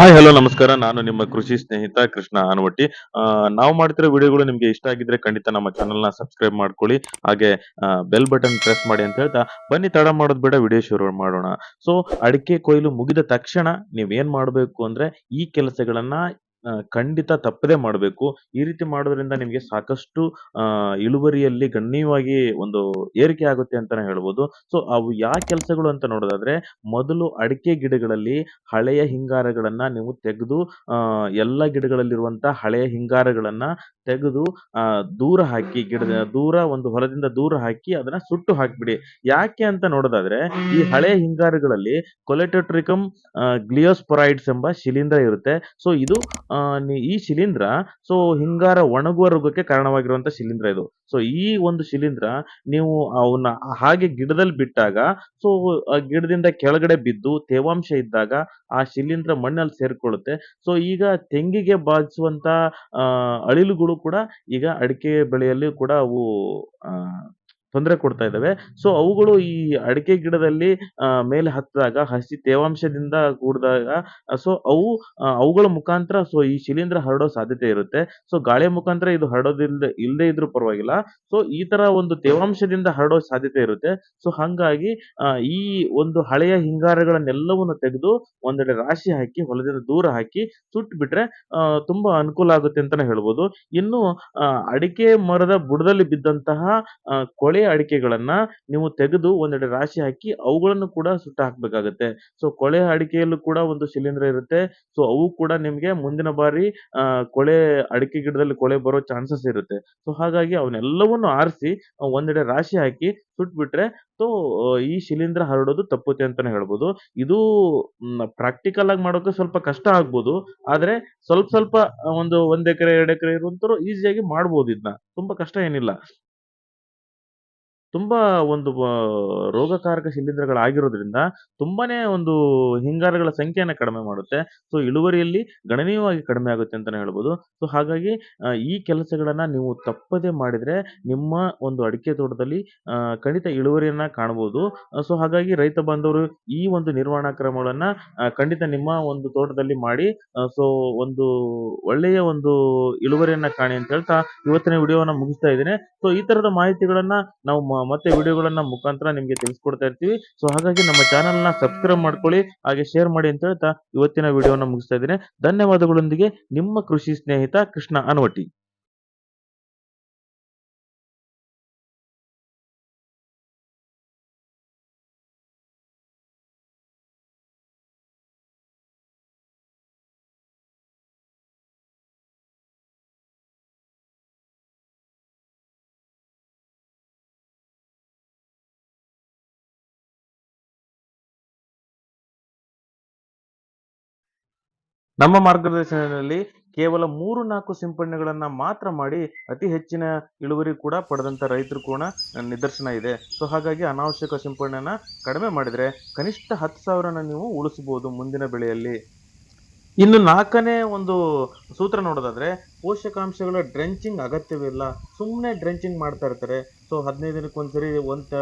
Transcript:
Hi hello ನಮಸ್ಕಾರ. ನಾನು ನಿಮ್ಮ ಕೃಷಿ ಸ್ನೇಹಿತ ಕೃಷ್ಣ ಆನವಟ್ಟಿ ನಾವು ಮಾಡ್ತಿರೋ ವಿಡಿಯೋಗಳು ನಿಮ್ಗೆ ಇಷ್ಟ ಆಗಿದ್ರೆ ಖಂಡಿತ ನಮ್ಮ ಚಾನೆಲ್ನ ನ ಸಬ್ಸ್ಕ್ರೈಬ್ ಮಾಡ್ಕೊಳ್ಳಿ. ಹಾಗೆ ಬೆಲ್ ಬಟನ್ ಪ್ರೆಸ್ ಮಾಡಿ ಅಂತ ಹೇಳ್ತಾ ಬನ್ನಿ, ತಡ ಮಾಡೋದು ಬೇಡ, ವಿಡಿಯೋ ಶುರು ಮಾಡೋಣ. ಸೊ ಅಡಿಕೆ ಕೊಯ್ಲು ಮುಗಿದ ತಕ್ಷಣ ನೀವ್ ಏನ್ ಮಾಡ್ಬೇಕು ಅಂದ್ರೆ ಈ ಕೆಲಸಗಳನ್ನ ಖಂಡಿತ ತಪ್ಪದೇ ಮಾಡಬೇಕು. ಈ ರೀತಿ ಮಾಡೋದ್ರಿಂದ ನಿಮ್ಗೆ ಸಾಕಷ್ಟು ಆ, ಇಳುವರಿಯಲ್ಲಿ ಗಣ್ಯವಾಗಿ ಒಂದು ಏರಿಕೆ ಆಗುತ್ತೆ ಅಂತಾನೆ ಹೇಳ್ಬೋದು. ಸೊ ಅವು ಯಾವ ಕೆಲಸಗಳು ಅಂತ ನೋಡೋದಾದ್ರೆ ಮೊದಲು ಅಡಿಕೆ ಗಿಡಗಳಲ್ಲಿ ಹಳೆಯ ಹಿಂಗಾರಗಳನ್ನ ನೀವು ತೆಗೆದು ಆ, ಎಲ್ಲ ಗಿಡಗಳಲ್ಲಿರುವಂತಹ ಹಳೆಯ ಹಿಂಗಾರಗಳನ್ನ ತೆಗೆದು ದೂರ ಹಾಕಿ ಗಿಡದ ದೂರ ಒಂದು ಹೊಲದಿಂದ ದೂರ ಹಾಕಿ ಅದನ್ನ ಸುಟ್ಟು ಹಾಕ್ಬಿಡಿ. ಯಾಕೆ ಅಂತ ನೋಡೋದಾದ್ರೆ ಈ ಹಳೆಯ ಹಿಂಗಾರಗಳಲ್ಲಿ ಕೊಲೆಟೋಟ್ರಿಕಮ್ ಗ್ಲಿಯೋಸ್ಪೊರಾಯ್ಡ್ಸ್ ಎಂಬ ಶಿಲೀಂಧ್ರ ಇರುತ್ತೆ. ಸೊ ಇದು ಈ ಶಿಲೀಂಧ್ರ ಸೊ ಹಿಂಗಾರ ಒಣಗುವ ರೋಗಕ್ಕೆ ಕಾರಣವಾಗಿರುವಂತ ಶಿಲೀಂಧ್ರ ಇದು. ಸೊ ಈ ಒಂದು ಶಿಲೀಂಧ್ರ ನೀವು ಅವನ್ನ ಹಾಗೆ ಗಿಡದಲ್ಲಿ ಬಿಟ್ಟಾಗ ಸೊ ಗಿಡದಿಂದ ಕೆಳಗಡೆ ಬಿದ್ದು ತೇವಾಂಶ ಇದ್ದಾಗ ಆ ಶಿಲೀಂಧ್ರ ಮಣ್ಣಲ್ಲಿ ಸೇರ್ಕೊಳ್ಳುತ್ತೆ. ಸೊ ಈಗ ತೆಂಗಿಗೆ ಬಾಧಿಸುವಂತ ಅಳಿಲುಗಳು ಕೂಡ ಈಗ ಅಡಿಕೆ ಬೆಳೆಯಲ್ಲಿ ಕೂಡ ಅವು ತೊಂದರೆ ಕೊಡ್ತಾ ಇದ್ದಾವೆ. ಸೊ ಅವುಗಳು ಈ ಅಡಿಕೆ ಗಿಡದಲ್ಲಿ ಮೇಲೆ ಹತ್ತಿದಾಗ ಹಸಿ ತೇವಾಂಶದಿಂದ ಕೂಡಿದಾಗ ಸೊ ಅವು ಅವುಗಳ ಮುಖಾಂತರ ಸೊ ಈ ಶಿಲೀಂಧ್ರ ಹರಡೋ ಸಾಧ್ಯತೆ ಇರುತ್ತೆ. ಸೊ ಗಾಳಿಯ ಮುಖಾಂತರ ಇದು ಹರಡೋದಿಲ್ದೆ ಇಲ್ಲದೆ ಇದ್ರೂ ಪರವಾಗಿಲ್ಲ. ಸೊ ಈ ತರ ಒಂದು ತೇವಾಂಶದಿಂದ ಹರಡೋ ಸಾಧ್ಯತೆ ಇರುತ್ತೆ. ಸೊ ಹಂಗಾಗಿ ಈ ಒಂದು ಹಳೆಯ ಹಿಂಗಾರಗಳನ್ನೆಲ್ಲವನ್ನು ತೆಗೆದು ಒಂದೆಡೆ ರಾಶಿ ಹಾಕಿ ಹೊಲದಿಂದ ದೂರ ಹಾಕಿ ಸುಟ್ಟು ಬಿಟ್ರೆ ತುಂಬಾ ಅನುಕೂಲ ಆಗುತ್ತೆ ಅಂತಾನೆ ಹೇಳ್ಬೋದು. ಇನ್ನು ಅಡಿಕೆ ಮರದ ಬುಡದಲ್ಲಿ ಬಿದ್ದಂತಹ ಆ, ಕೊಳೆ ಅಡಿಕೆಗಳನ್ನ ನೀವು ತೆಗೆದು ಒಂದೆಡೆ ರಾಶಿ ಹಾಕಿ ಅವುಗಳನ್ನು ಕೂಡ ಸುಟ್ಟು ಹಾಕಬೇಕಾಗುತ್ತೆ. ಸೊ ಕೊಳೆ ಅಡಿಕೆಯಲ್ಲೂ ಕೂಡ ಒಂದು ಶಿಲೀಂಧ್ರ ಇರುತ್ತೆ. ಸೊ ಅವು ಕೂಡ ನಿಮ್ಗೆ ಮುಂದಿನ ಬಾರಿ ಕೊಳೆ ಅಡಿಕೆ ಗಿಡದಲ್ಲಿ ಕೊಳೆ ಬರೋ ಚಾನ್ಸಸ್ ಇರುತ್ತೆ. ಸೊ ಹಾಗಾಗಿ ಅವನ್ನೆಲ್ಲವನ್ನು ಆರಿಸಿ ಒಂದೆಡೆ ರಾಶಿ ಹಾಕಿ ಸುಟ್ಬಿಟ್ರೆ ಸೊ ಈ ಶಿಲೀಂಧ್ರ ಹರಡೋದು ತಪ್ಪುತ್ತೆ ಅಂತಾನೆ ಹೇಳ್ಬೋದು. ಇದು ಪ್ರಾಕ್ಟಿಕಲ್ ಆಗಿ ಮಾಡೋಕೆ ಸ್ವಲ್ಪ ಕಷ್ಟ ಆಗ್ಬೋದು. ಆದ್ರೆ ಸ್ವಲ್ಪ ಸ್ವಲ್ಪ ಒಂದು ಒಂದ್ ಎಕರೆ, ಎರಡು ಎಕರೆ ಇರುವಂತರು ಈಸಿಯಾಗಿ ಮಾಡ್ಬೋದು ಇದನ್ನ ತುಂಬಾ ಕಷ್ಟ ಏನಿಲ್ಲ. ತುಂಬಾ ಒಂದು ರೋಗಕಾರಕ ಶಿಲೀಂಧ್ರಗಳಾಗಿರೋದ್ರಿಂದ ತುಂಬಾನೇ ಒಂದು ಹಿಂಗಾರಗಳ ಸಂಖ್ಯೆಯನ್ನು ಕಡಿಮೆ ಮಾಡುತ್ತೆ. ಸೊ ಇಳುವರಿಯಲ್ಲಿ ಗಣನೀಯವಾಗಿ ಕಡಿಮೆ ಆಗುತ್ತೆ ಅಂತಾನೆ ಹೇಳ್ಬೋದು. ಸೊ ಹಾಗಾಗಿ ಈ ಕೆಲಸಗಳನ್ನ ನೀವು ತಪ್ಪದೇ ಮಾಡಿದ್ರೆ ನಿಮ್ಮ ಒಂದು ಅಡಿಕೆ ತೋಟದಲ್ಲಿ ಖಂಡಿತ ಇಳುವರಿಯನ್ನ ಕಾಣಬಹುದು ಸೊ ಹಾಗಾಗಿ ರೈತ ಬಾಂಧವರು ಈ ಒಂದು ನಿರ್ವಹಣಾ ಕ್ರಮಗಳನ್ನ ಖಂಡಿತ ನಿಮ್ಮ ಒಂದು ತೋಟದಲ್ಲಿ ಮಾಡಿ ಸೊ ಒಂದು ಒಳ್ಳೆಯ ಒಂದು ಇಳುವರಿಯನ್ನ ಕಾಣಿ ಅಂತ ಹೇಳ್ತಾ ಇವತ್ತಿನ ವಿಡಿಯೋವನ್ನ ಮುಗಿಸ್ತಾ ಇದ್ದೀನಿ. ಸೊ ಈ ತರದ ಮಾಹಿತಿಗಳನ್ನ ನಾವು ಮತ್ತೆ ವಿಡಿಯೋಗಳನ್ನ ಮುಖಾಂತರ ನಿಮ್ಗೆ ತಿಳಿಸ್ಕೊಡ್ತಾ ಇರ್ತೀವಿ. ಸೊ ಹಾಗಾಗಿ ನಮ್ಮ ಚಾನಲ್ನ ಸಬ್ಸ್ಕ್ರೈಬ್ ಮಾಡ್ಕೊಳ್ಳಿ, ಹಾಗೆ ಶೇರ್ ಮಾಡಿ ಅಂತ ಹೇಳ್ತಾ ಇವತ್ತಿನ ವಿಡಿಯೋನ ಮುಗಿಸ್ತಾ ಇದ್ದೀನಿ. ಧನ್ಯವಾದಗಳೊಂದಿಗೆ ನಿಮ್ಮ ಕೃಷಿ ಸ್ನೇಹಿತ ಕೃಷ್ಣ ಅನವಟ್ಟಿ ನಮ್ಮ ಮಾರ್ಗದರ್ಶನದಲ್ಲಿ ಕೇವಲ ಮೂರು ನಾಲ್ಕು ಸಿಂಪಡಣೆಗಳನ್ನ ಮಾತ್ರ ಮಾಡಿ ಅತಿ ಹೆಚ್ಚಿನ ಇಳುವರಿ ಕೂಡ ಪಡೆದಂತ ರೈತರು ಕೂಡ ನಿದರ್ಶನ ಇದೆ. ಸೊ ಹಾಗಾಗಿ ಅನಾವಶ್ಯಕ ಸಿಂಪಡಣೆನ ಕಡಿಮೆ ಮಾಡಿದ್ರೆ ಕನಿಷ್ಠ ಹತ್ತು ಸಾವಿರನ ನೀವು ಉಳಿಸಬಹುದು ಮುಂದಿನ ಬೆಳೆಯಲ್ಲಿ. ಇನ್ನು ನಾಲ್ಕನೇ ಒಂದು ಸೂತ್ರ ನೋಡೋದಾದ್ರೆ ಪೋಷಕಾಂಶಗಳ ಡ್ರೆಂಚಿಂಗ್ ಅಗತ್ಯವಿಲ್ಲ. ಸುಮ್ಮನೆ ಡ್ರೆಂಚಿಂಗ್ ಮಾಡ್ತಾ ಇರ್ತಾರೆ. ಸೊ ಹದಿನೈದು ದಿನಕ್ಕೊಂದ್ಸರಿ ಒಂದ್